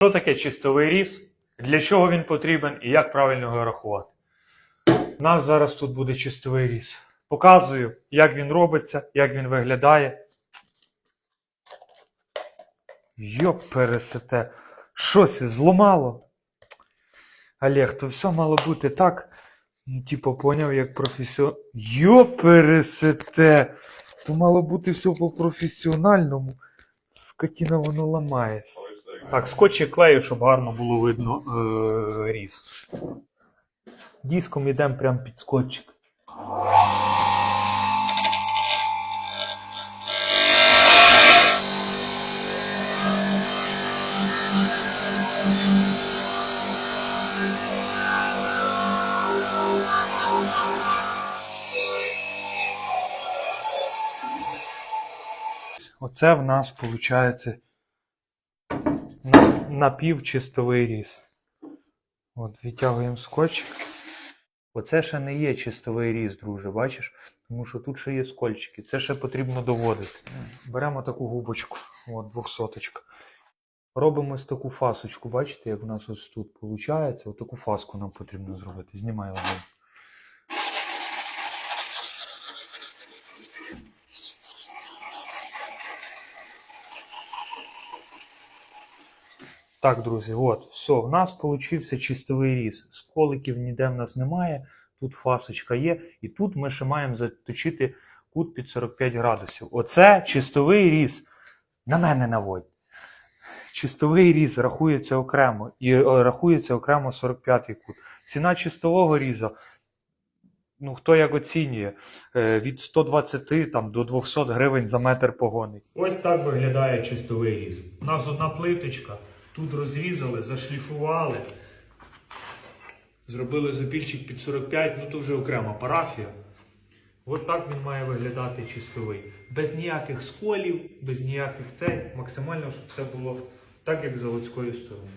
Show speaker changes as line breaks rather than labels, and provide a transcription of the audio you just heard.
Що таке чистовий різ? Для чого він потрібен і як правильно його рахувати? У нас зараз тут буде чистовий різ. Показую, як він робиться, як він виглядає. Йоп, пересете. Щось зламало. Олег, то все мало бути так. Ну, типу, поняв, як професіонал. Йоп, пересете. То мало бути все по-професіональному. Скотіна воно ламається. Так, скотч і клею, щоб гарно було видно е- різ. Диском йдемо прямо під скотчик. Оце в нас виходить напівчистовий різ. От, відтягуємо скотчик. Оце ще не є чистовий різ, друже, бачиш? Тому що тут ще є скольчики. Це ще потрібно доводити. Беремо таку губочку, от, двохсоточка. Робимо ось таку фасочку, бачите, як в нас ось тут виходить. Ось таку фаску нам потрібно зробити. Знімай Так, друзі, от, все, в нас получився чистовий різ. Сколиків ніде в нас немає. Тут фасочка є, і тут ми ще маємо заточити кут під 45 градусів. Оце чистовий різ. На мене наводь. Чистовий різ рахується окремо. І е, рахується окремо 45-й кут. Ціна чистового різа. Ну, хто як оцінює, е, від 120 там, до 200 гривень за метр погони. Ось так виглядає чистовий різ. У нас одна плиточка, тут розрізали, зашліфували, зробили запільчик під 45, ну то вже окрема парафія. От так він має виглядати чистовий. Без ніяких сколів, без ніяких цей, максимально, щоб все було так, як заводською сторони.